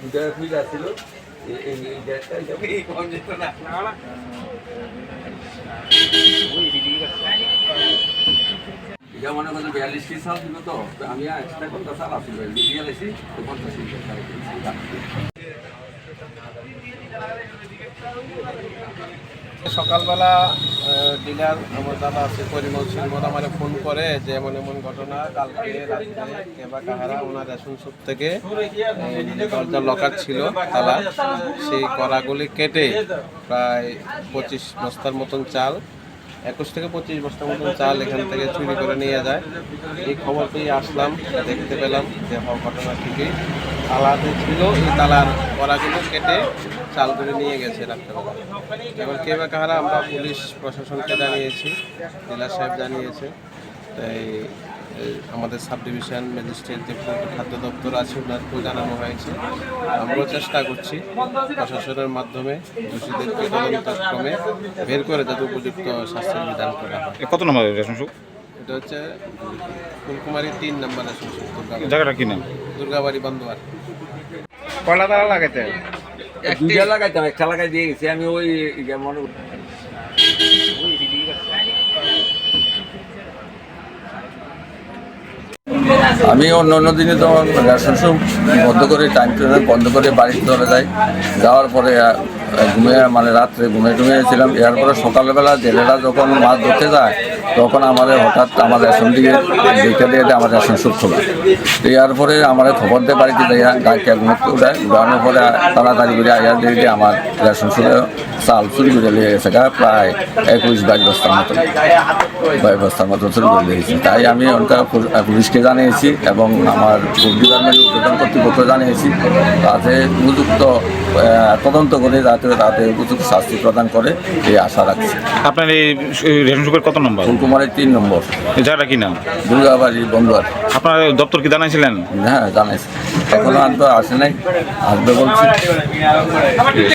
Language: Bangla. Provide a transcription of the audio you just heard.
দুটা ফিল আসছিল এটা মনে করছে বিয়াল্লিশ কেজি চাল ছিল তো আমি এক্সট্রা করতে চাল আসছিল বিয়াল্লিশ তো সকালবেলা ডিলার আমার দাদা আছে, পরিমল শ্রীমদ আমার ফোন করে যে এমন এমন ঘটনা, কালকে রাত্রে কেবা কাহারা ওনার রেশন সুপ থেকে দরজা লকার ছিল, তালা, সেই কড়াগুলি কেটে প্রায় পঁচিশ বস্তার মতন চাল একুশ থেকে পঁচিশ বস্তা মতো চাল এখান থেকে চুরি করে নিয়ে যায়। এই খবর পেয়ে আসলাম, দেখতে পেলাম যে ঘটনা ঠিকই। তালা ছিল, এই তালার কড়াগুলো কেটে চাল করে নিয়ে গেছে রাত্রেবেলা। এবার কে বা কাহারা আমরা পুলিশ প্রশাসনকে জানিয়েছি, জেলা সাহেব জানিয়েছে। তাই আমাদের সাব ডিভিশন ম্যাজিস্ট্রেট যে খাদ্য দপ্তর আছে ওনারকেও জানানো হয়েছে। আমরাও চেষ্টা করছি প্রশাসনের মাধ্যমে দোষীদেরকে তদন্তক্রমে বের করে যাতে উপযুক্ত শাস্তির বিধান করা হয়। কত নম্বর এটা হচ্ছে ফুলকুমারী তিন নম্বর জায়গাটা কি নাম? দুর্গাবাড়ি বন্ধুয়ার কয়লা তালা লাগাইতে? দুইটা লাগাইতাম একটা লাগাই দিয়ে গেছি আমি ওই যেমন আমি অন্য অন্য দিনে তো রেশন শপ বন্ধ করে টাইম বন্ধ করে বাড়িতে চলে যাই। যাওয়ার পরে ঘুমিয়ে মানে রাত্রে ঘুমিয়ে টুমিয়েছিলাম এরপরে সকালবেলা জেলেরা যখন মাছ ধরতে যায়, তখন আমাদের হঠাৎ আমার রেশন দিয়ে দেখে দিয়ে আমার রেশন শপ খোলা দেওয়ার পরে আমার খবর দিয়ে বাড়িতে দেয়া গাড়িটা ঘুমোতে উঠায়, উঠানোর পরে তাড়াতাড়ি করে আইয়া দিয়ে আমার রেশন শপে চাল চুরি করে নিয়ে গেছে প্রায় একুশ বাইশ বস্তার মতো। বাইশ বস্তার মতো চুরি করে দিয়েছি তাই আমি পুল- পুলিশকে জানিয়েছি এবং আমার ফুড ডিপার্টমেন্টের উদ্বোধন কর্তৃপক্ষ জানিয়েছি। তাতে উপযুক্ত তদন্ত করে যাতে তাতে উপযুক্ত শাস্তি প্রদান করে এই আশা রাখছি। আপনার এই রেশন সুপের কত নম্বর? ফুলকুমারের তিন নম্বর। যারা কি নাম? দুর্গাবাড়ি বন্ধুয়ার আপনার দপ্তর কি জানাইছিলেন? হ্যাঁ জানাইছি। এখনও আর তো আসে নাই। আসবে বলছি।